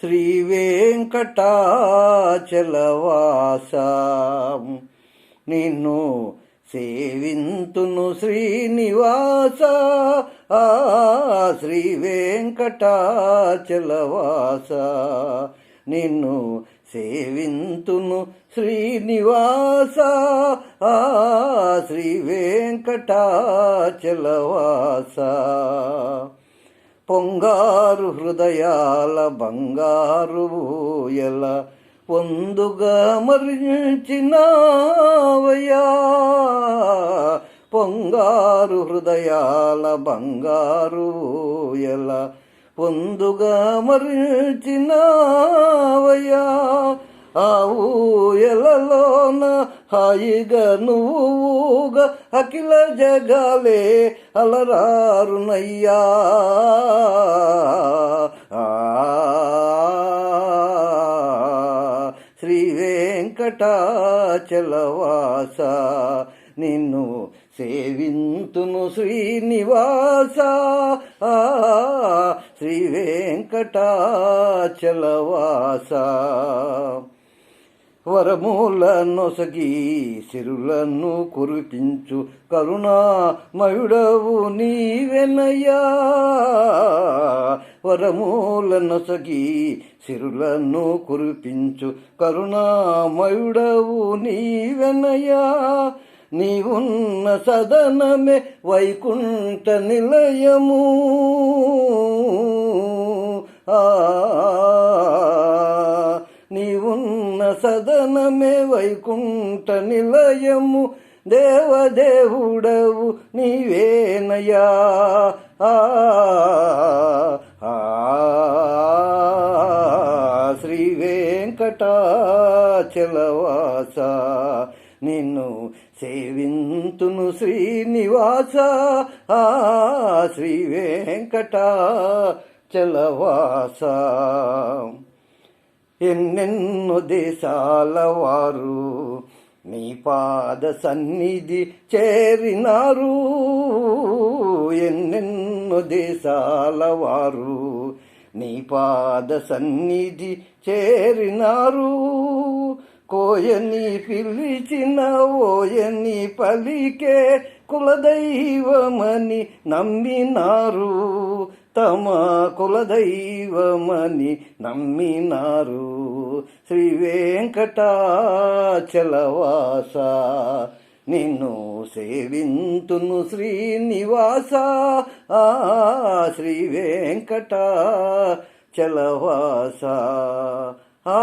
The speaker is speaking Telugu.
శ్రీ వెంకటాచలవాస. నిన్ను సేవింతును శ్రీనివాస ఆ శ్రీ వెంకటాచలవాస. నిన్ను సేవింతును శ్రీనివాస ఆ శ్రీ వెంకటాచలవాస. పొంగారు హృదయాల బంగారు ఊయల పొందుగా మరించినావయ్యా. పొంగారు హృదయాల బంగారు ఊయల పొందుగా మరించినావయ్యా. ఆ ఊయలలోన హాయిగా నువ్వుగా అఖిల జగాలే అలరారునయ్యా. శ్రీ వెంకటాచలవాస నిన్ను సేవింతును శ్రీనివాస. శ్రీ వెంకటాచలవాస. వరమూల నొసగి సిరులను కురిపించు. కరుణామయుడవు నీవెనయ్యా. వరమూల నొసగి సిరులను కురిపించు. కరుణామయుడవు నీవెనయ్యా. నీవున్న సదనమే వైకుంఠ నిలయము. ఆ సదనమే వైకుంఠ నిలయము దేవదేవుడవు నీవేనయా. శ్రీ వెంకటాచలవాస నిన్ను సేవింతును శ్రీనివాస. ఆ శ్రీ వెంకటాచలవాస. ఎన్నెన్నో దేశాల వారు నీ పాద సన్నిధి చేరినారు. ఎన్నెన్నో దేశాల వారు నీ పాద సన్నిధి చేరినారు. కోయని పిలిచిన ఓయని పలికే కులదైవమని నమ్మినారు. తమ కులదైవమని నమ్మినారు. శ్రీ వెంకటాచలవాస నిన్ను సేవింతును శ్రీనివాస. ఆ శ్రీ వెంకటాచలవాస. ఆ